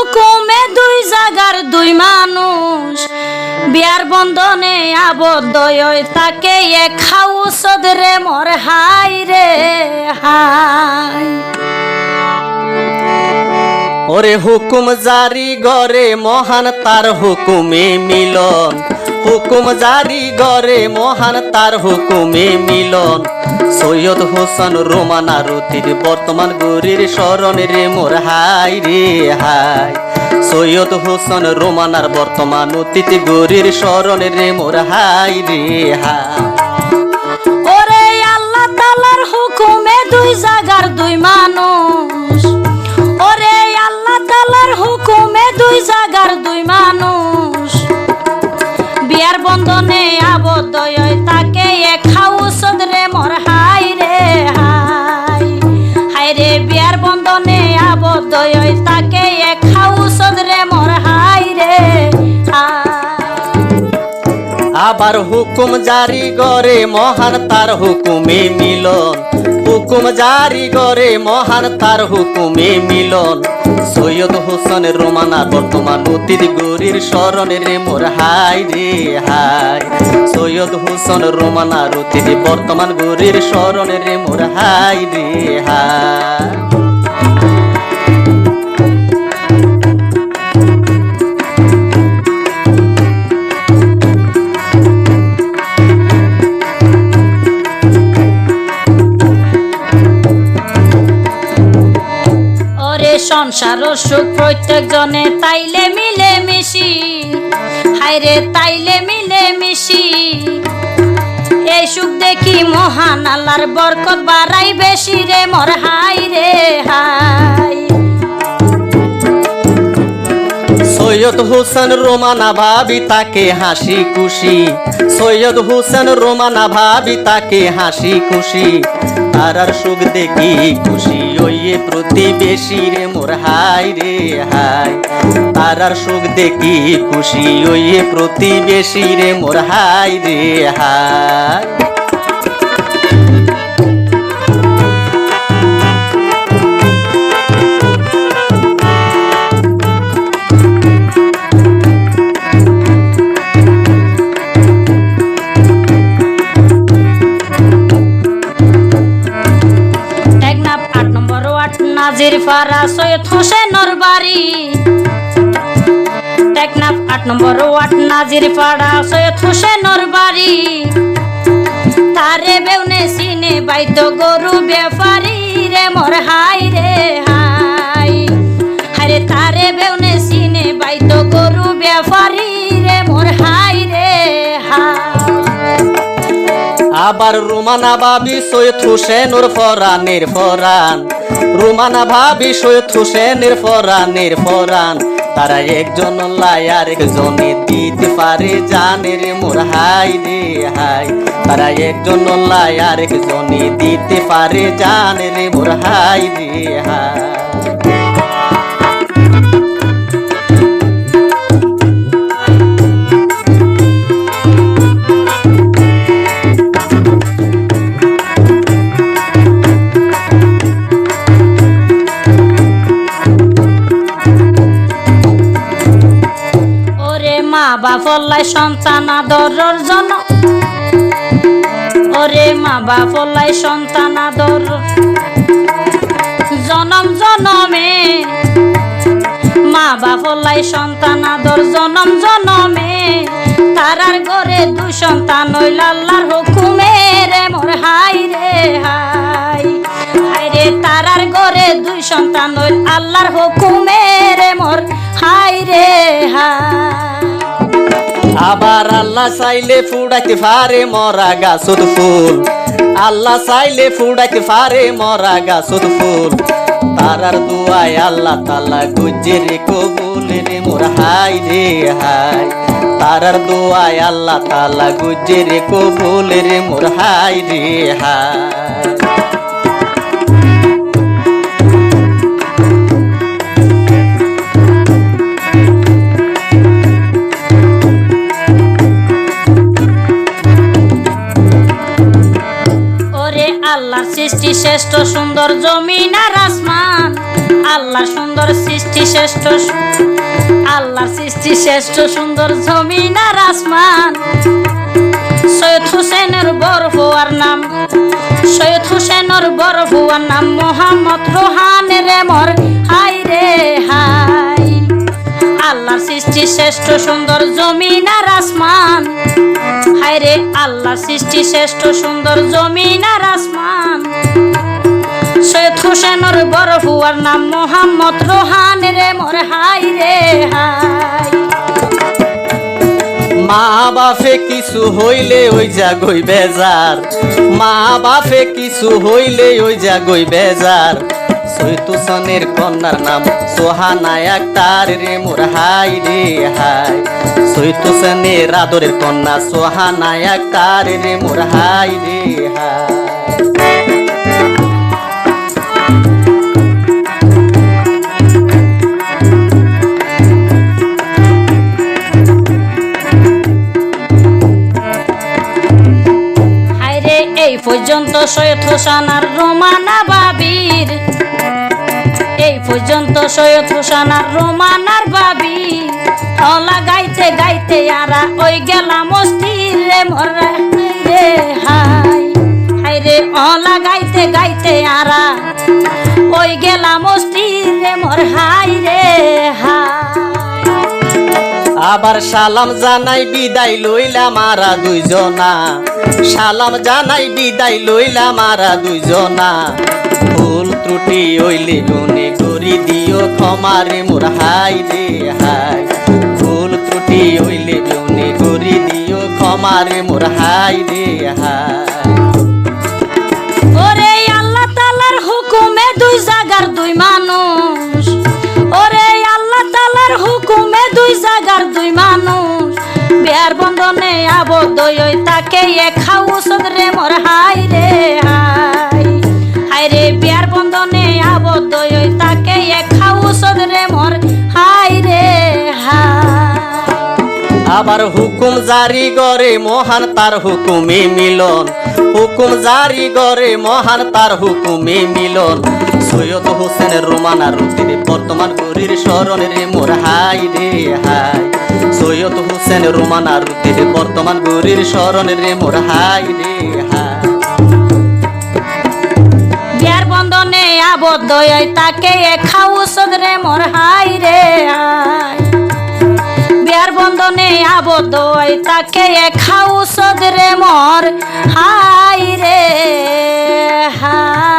হুকুমে দুই জাগার দুই মানুষ। বিয়ার বন্ধনে আবদ্ধ তাকে এ খাউ সদরে মর হাই রে হাই। ওরে হুকুম জারি গরে মহান, তার হুকুমে মিলন। হুকুম জারি গরে মহান, তার হুকুমে মিলন। সৈয়দ হোসেন রোমান আরতির বর্তমান গুরির স্মরণে রে মোর হাই রে হাই। সৈয়দ হোসেন রোমানার বর্তমান অতীত গুরির স্মরণে রে মোর হাই রে হাই। ওরে আল্লাহ তালার হুকুমে দুই জাগার দুই মানুষ। আবার হুকুম জারি করে, মহান তার হুকুমে মিলন। হুকুম জারি করে, মহান তার হুকুমে মিলন। সৈয়দ হোসেন রোমানা, বর্তমান অতীত গরির স্মরণে রে মোর হাই রে হাই। সৈয়দ হোসেন রোমানার অতীত বর্তমান গরির স্মরণে রে মোর হাই রে হাই। সংসার সুখ প্রত্যেক জনে তাইলে মিলে মিশি। হাইরে তাইলে মিলে মিশি। এই সুখ দেখি মহান আল্লাহর বরকত বাড়াই বেশি রে মোর হাই রে হাই সৈয়দ হোসেন রোমানা ভাবি তাকে হাসি খুশি। সৈয়দ হোসেন রোমানা ভাবি তাকে হাসি খুশি। তারার সুখ দেখি খুশি। ওইয়ে প্রতিবেশী রে, মোর হাই রে, হাই। তারার সুখ দেখি খুশি ওইয়ে প্রতিবেশী রে, মোর হাই রে, হাই। নাজির ফারা সৈয়দ হোসেনর বাড়ি। টেকনাফ আট নম্বর ওয়াট নাজির পাড়া সৈয়দ হোসেনর বাড়ি। তারে বেউনে সিনে বাইত গরু ব্যাপারি রে, মোর হাই রে হাই। হারে তারে বেউনে আবার রুমানা ভাবি সৈয়দ হুসেনুর ফরানের ফরান। রুমানা ভাবি সৈয়দ হুসেনের ফরানের ফরান। তারা একজন লাই আর একজনে দিতে পারে জানের মোর হাই রে হাই তারা একজন লাই আর একজনে দিতে পারে জানের মোর হাই রে হাই মা বাপলাই সন্তান আদরর জন ওরে মা বাপলাই সন্তান আদর। জনম জনমে মা বাপলাই সন্তান আদর। জনম জনমে তারার ঘরে দুই সন্তান হইল আল্লাহর হুকুমে রে মোর হাই রে হাই। হাই রে তারার ঘরে দুই সন্তান হইল আল্লাহর হুকুমে আল্লাহ চাইলে ফুড়াইতে পারে মরা গাছুদ ফুল। আল্লাহ চাইলে ফুড়াইতে পারে মরা গাছুদ ফুল। তারার দুয়ায় আল্লাহ তালা গুজে রে কবুল রে মোর হাই রে হাই তারার দুয়ায় আল্লাহ তালা গুজে রে কবুল রে মোর হাই রে হাই শ্রেষ্ঠ সুন্দর জমিন আর আসমান। আল্লাহ সুন্দর সৃষ্টি শ্রেষ্ঠ আল্লাহ সৃষ্টি শ্রেষ্ঠ সুন্দর জমিন আর আসমান। সৈয়দ হুসেনের বড় হওয়ার নাম সৈয়দ হুসেনের বড় হওয়ার নাম মোহাম্মদ রোহান রে মর। হাই রে হাই। আল্লাহ সৃষ্টি শ্রেষ্ঠ সুন্দর জমিন আর আসমান। হাই রে আল্লাহ সৃষ্টি শ্রেষ্ঠ সুন্দর জমিন আর আসমান। সৈয়দ হুসেনের বড় হুয়ার নাম মোহাম্মদ রোহান রে, মোর হাই রে, হাই। মা বাপে কিছু হইলে ওই জাগই বেজার। মা বাপে কিছু হইলে ওই জাগই বেজার। সৈতুসনের কন্যার নাম সোহানা তার রে, মোর হাই রে, হাই। সৈতুসনের আদরের কন্যা সোহানা তার রে, মোর হাই রে, হাই। পর্যন্ত সৈয়দ হোসেন আর রোমানা বাবির। এই পর্যন্ত সৈয়দ হোসেন আর রোমানার বাবি হলা গাইতে গাইতে আরা ওই গেলাম অস্থির রে মোর রে হাই হাই রে হলা গাইতে গাইতে আরা ওই গেলাম অস্থির রে মোর হাই রে হাই আবার সালাম জানাই, বিদায় লইলা মারা দুইজনা। সালাম জানাই, বিদায় লইলা মারা দুইজনা। ভুল ত্রুটি ওইলে গুনে করি দিও ক্ষমারে মোর হাই রে হাই। ভুল ত্রুটি ওইলে গুনে করি দিও ক্ষমারে মোর হাই রে হাই। এ খাউসদ রে মোর হাই রে হাই হাই রে বিয়ার বন্ধনে আবদ্ধ তাকে এ খাউসদ রে মোর হাই রে আবার হুকুম জারি করে মহান তার হুকুমে মিলন। হুকুম জারি করে মহান তার হুকুমে মিলন। সৈয়দ হোসেন রোমানা রুতিরে বর্তমান গরির স্মরণ রে মোর হাই রে হাই সৈয়দ হোসেন রোমানা রুতিরে বর্তমান গরির স্মরণ রে মোর হাই রে হাই। বন্ধনে আবদ্ধ তাকে এ খাউসদ রে মোর হাই রে বিয়ার বন্ধনে আবদ্ধ তাকে এ খাউসদ রে মোর হাই রে হাই।